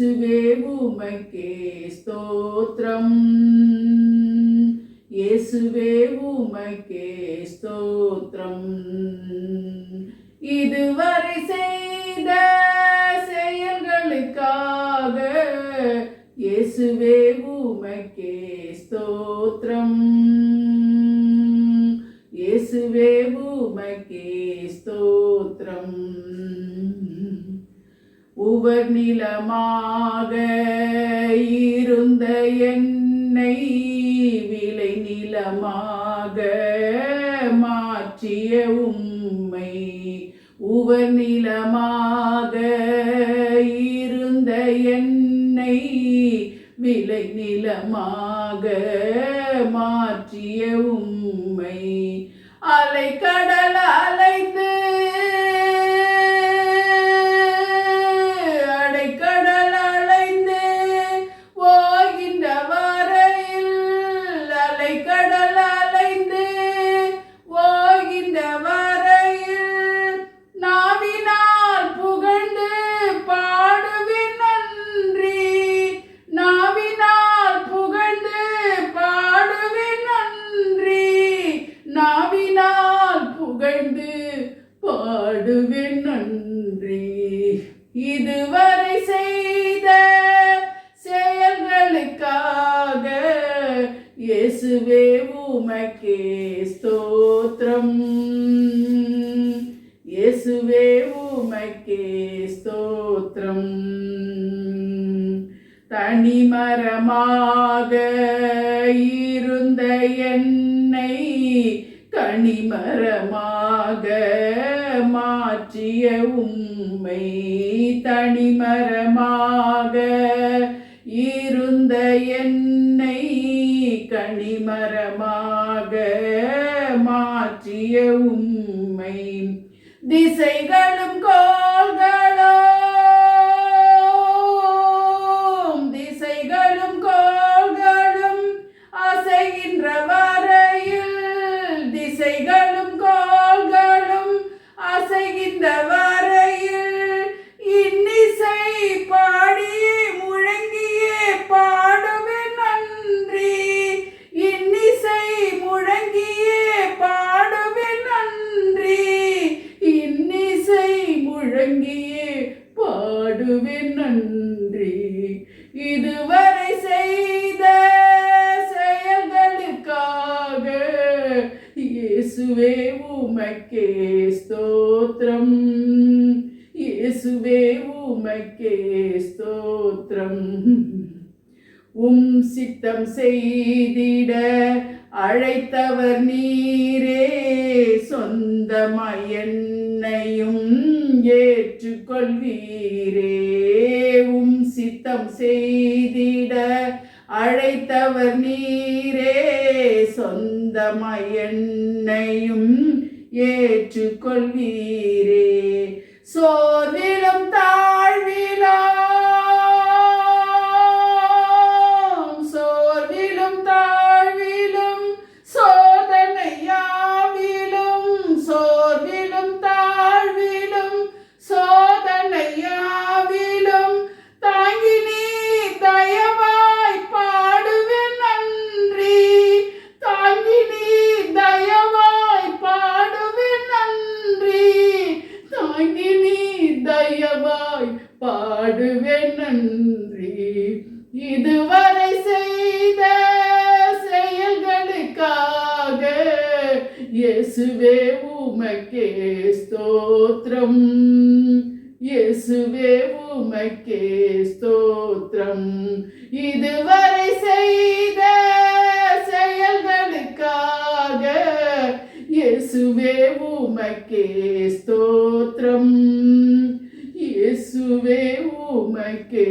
இயேசுவே உமைக்கே ஸ்தோத்திரம். இயேசுவே உமைக்கே ஸ்தோத்திரம். இதுவரை செய்த செயல்களுக்காக இயேசுவே உமைக்கே ஸ்தோத்திரம். இயேசுவே உமைக்கே ஸ்தோ உவர் நிலமாக இருந்த என்னை விலை நிலமாக மாற்றிய உம்மை உவர் நிலமாக இருந்த என்னை விலை நிலமாக மாற்றிய உம்மை அலை கடலா Baker. இயேசுவே உமக்கே ஸ்தோத்திரம். இயேசுவே உமக்கே ஸ்தோத்திரம். தனிமரமாக இருந்த என்னை கனிமரமாக மாற்றிய உம்மை தனிமரமாக இருந்த என்னை மரமாக மாற்றிய உம்மை. திசைகளும் கோ முழங்கியே பாடுவேன் நன்றி. இதுவரை செய்த செயல்களுக்காக இயேசுவே உமக்கே ஸ்தோத்திரம். இயேசுவே உமக்கே ஸ்தோத்திரம். உம் சித்தம் செய்திட அழைத்தவர் நீரே சொந்தமாய் என்னையும் ஏற்றுக்கொள்வீரே உம் சித்தம் செய்திட அழைத்தவர் நீரே. சொந்தமாய் என்னையும் ஏற்றுக்கொள்வீரே. உமக்கே ஸ்தோத்திரம் இயேசுவே உமக்கே ஸ்தோத்திரம் இதுவரை செய்த செயல்களுக்காக இயேசுவே உமக்கே ஸ்தோத்திரம் இயேசுவே உமக்கே